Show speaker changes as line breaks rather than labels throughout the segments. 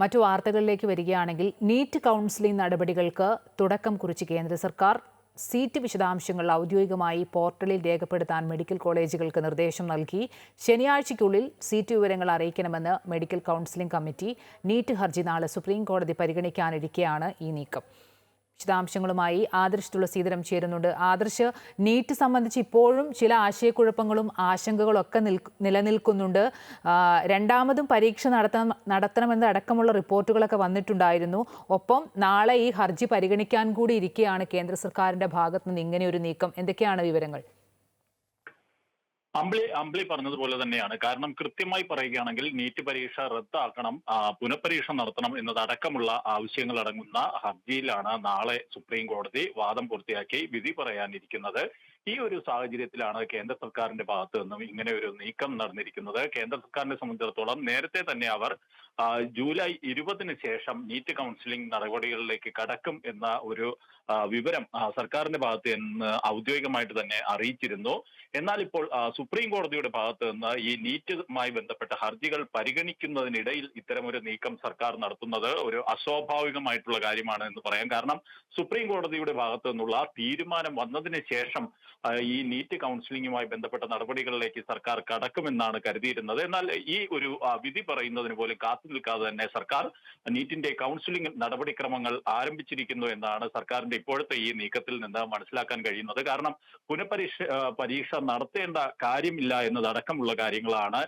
മറ്റു വാർത്തകളിലേക്ക് വരികയാണെങ്കിൽ നീറ്റ് കൗൺസിലിംഗ് നടപടികൾക്ക് തുടക്കം കുറിച്ച് കേന്ദ്ര സർക്കാർ. സീറ്റ് വിശദാംശങ്ങൾ ഔദ്യോഗികമായി പോർട്ടലിൽ രേഖപ്പെടുത്താൻ മെഡിക്കൽ കോളേജുകൾക്ക് നിർദ്ദേശം നൽകി. ശനിയാഴ്ചയ്ക്കുള്ളിൽ സീറ്റ് വിവരങ്ങൾ അറിയിക്കണമെന്ന് മെഡിക്കൽ കൗൺസിലിംഗ് കമ്മിറ്റി. നീറ്റ് ഹർജി നാളെ സുപ്രീം കോടതി പരിഗണിക്കാനിരിക്കെയാണ് ഈ നീക്കം. വിശദാംശങ്ങളുമായി ആദർശ് തുളസീധരം ചേരുന്നുണ്ട്. ആദർശ് നീറ്റ് സംബന്ധിച്ച് ഇപ്പോഴും ചില ആശയക്കുഴപ്പങ്ങളും ആശങ്കകളും ഒക്കെ നിലനിൽക്കുന്നുണ്ട്. രണ്ടാമതും പരീക്ഷ നടത്തണം നടത്തണമെന്ന് അടക്കമുള്ള റിപ്പോർട്ടുകളൊക്കെ വന്നിട്ടുണ്ടായിരുന്നു. ഒപ്പം നാളെ ഈ ഹർജി പരിഗണിക്കാൻ കൂടി ഇരിക്കുകയാണ് കേന്ദ്ര സർക്കാരിന്റെ ഭാഗത്തുനിന്ന് ഇങ്ങനെ ഒരു നീക്കം. എന്തൊക്കെയാണ് വിവരങ്ങൾ?
അമ്പിളി അമ്പിളി പറഞ്ഞതുപോലെ തന്നെയാണ്. കാരണം കൃത്യമായി പറയുകയാണെങ്കിൽ നീറ്റ് പരീക്ഷ റദ്ദാക്കണം പുനഃപരീക്ഷ നടത്തണം എന്നതടക്കമുള്ള ആവശ്യങ്ങൾ അടങ്ങുന്ന ഹർജിയിലാണ് നാളെ സുപ്രീം കോടതി വാദം പൂർത്തിയാക്കി വിധി പറയാനിരിക്കുന്നത്. ഈ ഒരു സാഹചര്യത്തിലാണ് കേന്ദ്ര സർക്കാരിന്റെ ഭാഗത്തു നിന്നും ഇങ്ങനെ ഒരു നീക്കം നടന്നിരിക്കുന്നത്. കേന്ദ്ര സർക്കാരിനെ സംബന്ധിച്ചിടത്തോളം നേരത്തെ തന്നെ അവർ ജൂലൈ ഇരുപതിന് ശേഷം നീറ്റ് കൗൺസിലിംഗ് നടപടികളിലേക്ക് കടക്കും എന്ന ഒരു വിവരം സർക്കാരിന്റെ ഭാഗത്ത് നിന്ന് ഔദ്യോഗികമായിട്ട് തന്നെ അറിയിച്ചിരുന്നു. എന്നാൽ ഇപ്പോൾ സുപ്രീം കോടതിയുടെ ഭാഗത്ത് നിന്ന് ഈ നീറ്റുമായി ബന്ധപ്പെട്ട ഹർജികൾ പരിഗണിക്കുന്നതിനിടയിൽ ഇത്തരമൊരു നീക്കം സർക്കാർ നടത്തുന്നത് ഒരു അസ്വാഭാവികമായിട്ടുള്ള കാര്യമാണ് എന്ന് പറയാം. കാരണം സുപ്രീം കോടതിയുടെ ഭാഗത്തു നിന്നുള്ള തീരുമാനം വന്നതിന് ശേഷം ഈ നീറ്റ് കൗൺസിലിംഗുമായി ബന്ധപ്പെട്ട നടപടികളിലേക്ക് സർക്കാർ കടക്കുമെന്നാണ് കരുതിയിരുന്നത്. എന്നാൽ ഈ ഒരു വിധി പറയുന്നതിന് പോലും കാത്തു നിൽക്കാതെ തന്നെ സർക്കാർ നീറ്റിന്റെ കൗൺസിലിംഗ് നടപടിക്രമങ്ങൾ ആരംഭിച്ചിരിക്കുന്നു എന്നാണ് സർക്കാരിന്റെ ഇപ്പോഴത്തെ ഈ നീക്കത്തിൽ നിന്ന് മനസ്സിലാക്കാൻ കഴിയുന്നത്. കാരണം പുനഃപരീക്ഷ പരീക്ഷ നടത്തേണ്ട കാര്യമില്ല എന്നതടക്കമുള്ള കാര്യങ്ങളാണ്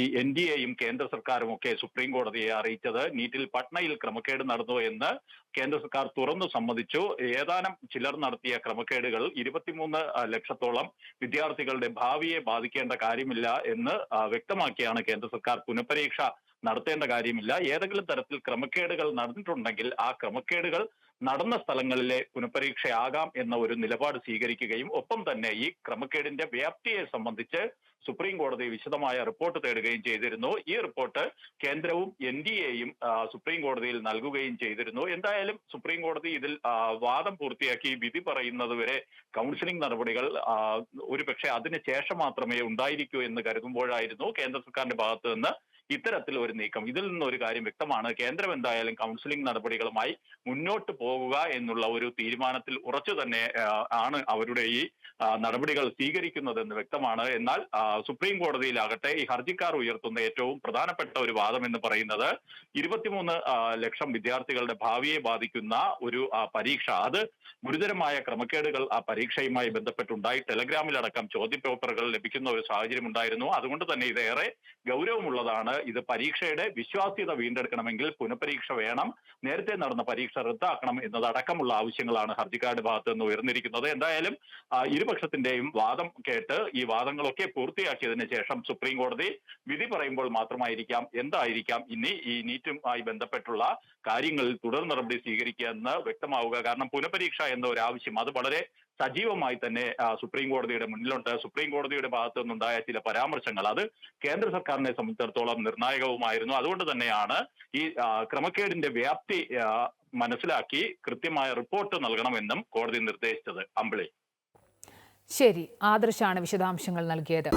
ഈ എൻ ഡി എയും കേന്ദ്ര സർക്കാരും ഒക്കെ സുപ്രീം കോടതിയെ അറിയിച്ചത്. നീറ്റിൽ പട്നയിൽ ക്രമക്കേട് നടന്നു എന്ന് കേന്ദ്ര സർക്കാർ തുറന്നു സമ്മതിച്ചു. ഏതാനും ചിലർ നടത്തിയ ക്രമക്കേടുകൾ ഇരുപത്തിമൂന്ന് ലക്ഷത്തോളം വിദ്യാർത്ഥികളുടെ ഭാവിയെ ബാധിക്കേണ്ട കാര്യമില്ല എന്ന് വ്യക്തമാക്കിയാണ് കേന്ദ്ര സർക്കാർ പുനഃപരീക്ഷ നടത്തേണ്ട കാര്യമില്ല. ഏതെങ്കിലും തരത്തിൽ ക്രമക്കേടുകൾ നടന്നിട്ടുണ്ടെങ്കിൽ ആ ക്രമക്കേടുകൾ നടന്ന സ്ഥലങ്ങളിലെ പുനഃപരീക്ഷയാകാം എന്ന ഒരു നിലപാട് സ്വീകരിക്കുകയും ഒപ്പം തന്നെ ഈ ക്രമക്കേടിന്റെ വ്യാപ്തിയെ സംബന്ധിച്ച് സുപ്രീം കോടതി വിശദമായ റിപ്പോർട്ട് തേടുകയും ചെയ്തിരുന്നു. ഈ റിപ്പോർട്ട് കേന്ദ്രവും എൻ ഡി എയും സുപ്രീം കോടതിയിൽ നൽകുകയും ചെയ്തിരുന്നു. എന്തായാലും സുപ്രീം കോടതി ഇതിൽ വാദം പൂർത്തിയാക്കി വിധി പറയുന്നത് വരെ കൗൺസിലിംഗ് നടപടികൾ ഒരുപക്ഷെ അതിന് ശേഷം മാത്രമേ ഉണ്ടായിരിക്കൂ എന്ന് കരുതുമ്പോഴായിരുന്നു കേന്ദ്ര സർക്കാരിന്റെ ഭാഗത്ത് നിന്ന് ഇത്തരത്തിൽ ഒരു നീക്കം. ഇതിൽ നിന്ന് ഒരു കാര്യം വ്യക്തമാണ്. കേന്ദ്രം എന്തായാലും കൗൺസിലിംഗ് നടപടികളുമായി മുന്നോട്ട് പോകുക എന്നുള്ള ഒരു തീരുമാനത്തിൽ ഉറച്ചു തന്നെ ആണ് അവരുടെ ഈ നടപടികൾ സ്വീകരിക്കുന്നതെന്ന് വ്യക്തമാണ്. എന്നാൽ സുപ്രീം കോടതിയിലാകട്ടെ ഈ ഹർജിക്കാർ ഉയർത്തുന്ന ഏറ്റവും പ്രധാനപ്പെട്ട ഒരു വാദം എന്ന് പറയുന്നത് ഇരുപത്തിമൂന്ന് ലക്ഷം വിദ്യാർത്ഥികളുടെ ഭാവിയെ ബാധിക്കുന്ന ഒരു പരീക്ഷ. അത് ഗുരുതരമായ ക്രമക്കേടുകൾ ആ പരീക്ഷയുമായി ബന്ധപ്പെട്ടുണ്ടായി. ടെലഗ്രാമിലടക്കം ചോദ്യപേപ്പറുകൾ ലഭിക്കുന്ന ഒരു സാഹചര്യം ഉണ്ടായിരുന്നു അതുകൊണ്ട് തന്നെ ഇതേറെ ഗൗരവമുള്ളതാണ് ഇത് പരീക്ഷയുടെ വിശ്വാസ്യത വീണ്ടെടുക്കണമെങ്കിൽ പുനഃപരീക്ഷ വേണം. നേരത്തെ നടന്ന പരീക്ഷ റദ്ദാക്കണം എന്നതടക്കമുള്ള ആവശ്യങ്ങളാണ് ഹർജിക്കാരുടെ ഭാഗത്ത് നിന്ന് ഉയർന്നിരിക്കുന്നത്. എന്തായാലും ഇരുപക്ഷത്തിന്റെയും വാദം കേട്ട് ഈ വാദങ്ങളൊക്കെ പൂർത്തിയാക്കിയതിനു ശേഷം സുപ്രീം കോടതി വിധി പറയുമ്പോൾ മാത്രമായിരിക്കാം എന്തായിരിക്കാം ഇനി ഈ നീറ്റുമായി ബന്ധപ്പെട്ടുള്ള കാര്യങ്ങളിൽ തുടർ നടപടി സ്വീകരിക്കുക എന്ന് വ്യക്തമാവുക. കാരണം പുനഃപരീക്ഷ എന്ന ഒരു ആവശ്യം അത് വളരെ സജീവമായി തന്നെ സുപ്രീം കോടതിയുടെ മുന്നിലുണ്ട്. സുപ്രീം കോടതിയുടെ ഭാഗത്തു നിന്നുണ്ടായ ചില പരാമർശങ്ങൾ. അത് കേന്ദ്ര സർക്കാരിനെ സംബന്ധിച്ചിടത്തോളം നിർണായകവുമായിരുന്നു. അതുകൊണ്ട് തന്നെയാണ് ഈ ക്രമക്കേടിന്റെ വ്യാപ്തി മനസ്സിലാക്കി കൃത്യമായ റിപ്പോർട്ട് നൽകണമെന്നും കോടതി നിർദ്ദേശിച്ചത്. അമ്പിളി.
ശരി. ആദർശാണ് വിശദാംശങ്ങൾ നൽകിയത്.